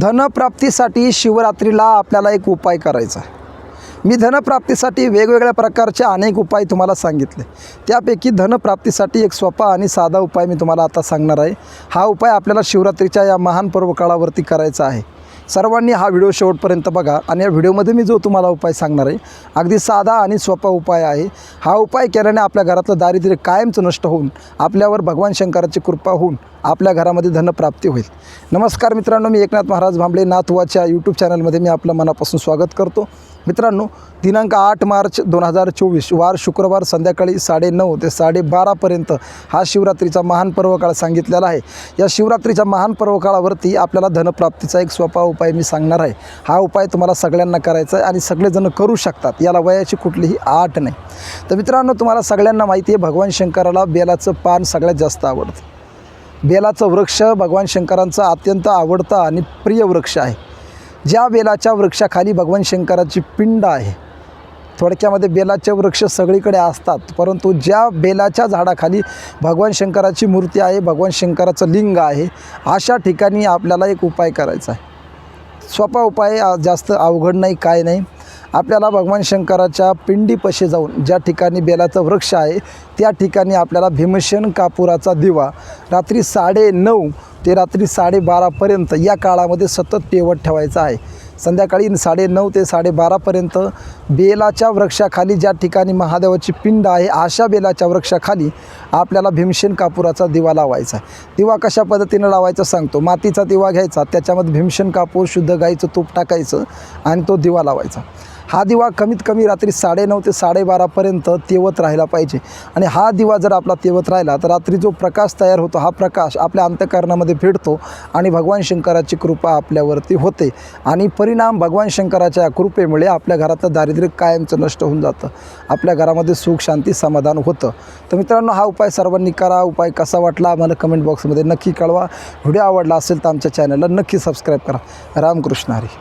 धनप्राप्तीसाठी शिवरात्रीला आपल्याला एक उपाय करायचा आहे. मी धनप्राप्तीसाठी वेगवेगळ्या प्रकारचे अनेक उपाय तुम्हाला सांगितले. त्यापैकी धनप्राप्तीसाठी एक सोपा आणि साधा उपाय मी तुम्हाला आता सांगणार आहे. हा उपाय आपल्याला शिवरात्रीच्या या महान पर्वकाळावरती करायचा आहे. सर्वांनी हा व्हिडिओ शेवटपर्यंत बघा आणि या व्हिडिओमध्ये मी जो तुम्हाला उपाय सांगणार आहे अगदी साधा आणि सोपा उपाय आहे. हा उपाय केल्याने आपल्या घरातलं दारिद्र्य कायमचं नष्ट होऊन आपल्यावर भगवान शंकराची कृपा होऊन आपल्या घरामध्ये धनप्राप्ती होईल. नमस्कार मित्रांनो मी एकनाथ महाराज भांबळे नाथवाच्या यूट्यूब चॅनलमध्ये मी आपलं मनापासून स्वागत करतो. मित्रांनो दिनांक आठ मार्च दोन हजार चोवीस वार शुक्रवार संध्याकाळी साडेनऊ ते साडेबारापर्यंत हा शिवरात्रीचा महान पर्वकाळ सांगितलेला आहे. या शिवरात्रीच्या महान पर्वकाळावरती आपल्याला धनप्राप्तीचा एक स्वपा उपाय उपाय मी सांगणार आहे. हा उपाय तुम्हाला सगळ्यांना करायचा आहे आणि सगळेजण करू शकतात. याला वयाची कुठलीही आट नाही. तर मित्रांनो तुम्हाला सगळ्यांना माहिती आहे भगवान शंकराला बेलाचं पान सगळ्यात जास्त आवडतं. बेलाचं वृक्ष भगवान शंकरांचा अत्यंत आवडता आणि प्रिय वृक्ष आहे. ज्या बेलाच्या वृक्षाखाली भगवान शंकराची पिंड आहे थोडक्यामध्ये बेलाचे वृक्ष सगळीकडे असतात परंतु ज्या बेलाच्या झाडाखाली भगवान शंकराची मूर्ती आहे भगवान शंकराचं लिंग आहे अशा ठिकाणी आपल्याला एक उपाय करायचा आहे. सोपा उपाय जास्त अवघड नाही काय नाही. आपल्याला भगवान शंकराच्या पिंडीपाशी जाऊन ज्या ठिकाणी बेलाचं वृक्ष आहे त्या ठिकाणी आपल्याला भीमसेन कापुराचा दिवा रात्री साडे नऊ ते रात्री साडेबारापर्यंत या काळामध्ये सतत पेवत ठेवायचा आहे. संध्याकाळी साडे नऊ ते साडेबारापर्यंत बेलाच्या वृक्षाखाली ज्या ठिकाणी महादेवाची पिंड आहे अशा बेलाच्या वृक्षाखाली आपल्याला भीमसेन कापुराचा दिवा लावायचा आहे. दिवा कशा पद्धतीनं लावायचा सांगतो. मातीचा दिवा घ्यायचा त्याच्यामध्ये भीमसेन कापूर शुद्ध गाईचं तूप टाकायचं आणि तो दिवा लावायचा. हा दिवा कमीत कमी रात्री साडेनऊ ते साडेबारापर्यंत तेवत राहिला पाहिजे. आणि हा दिवा जर आपला तेवत राहिला तर रात्री जो प्रकाश तयार होतो हा प्रकाश आपल्या अंतकरणामध्ये भेटतो आणि भगवान शंकराची कृपा आपल्यावरती होते. आणि परिणाम भगवान शंकराच्या कृपेमुळे आपल्या घरातलं दारिद्र्य कायमचं नष्ट होऊन जातं. आपल्या घरामध्ये सुख शांती समाधान होतं. तर मित्रांनो हा उपाय सर्वांनी करा. उपाय कसा वाटला आम्हाला कमेंट बॉक्समध्ये नक्की कळवा. व्हिडिओ आवडला असेल तर आमच्या चॅनलला नक्की सबस्क्राईब करा. रामकृष्ण हरी.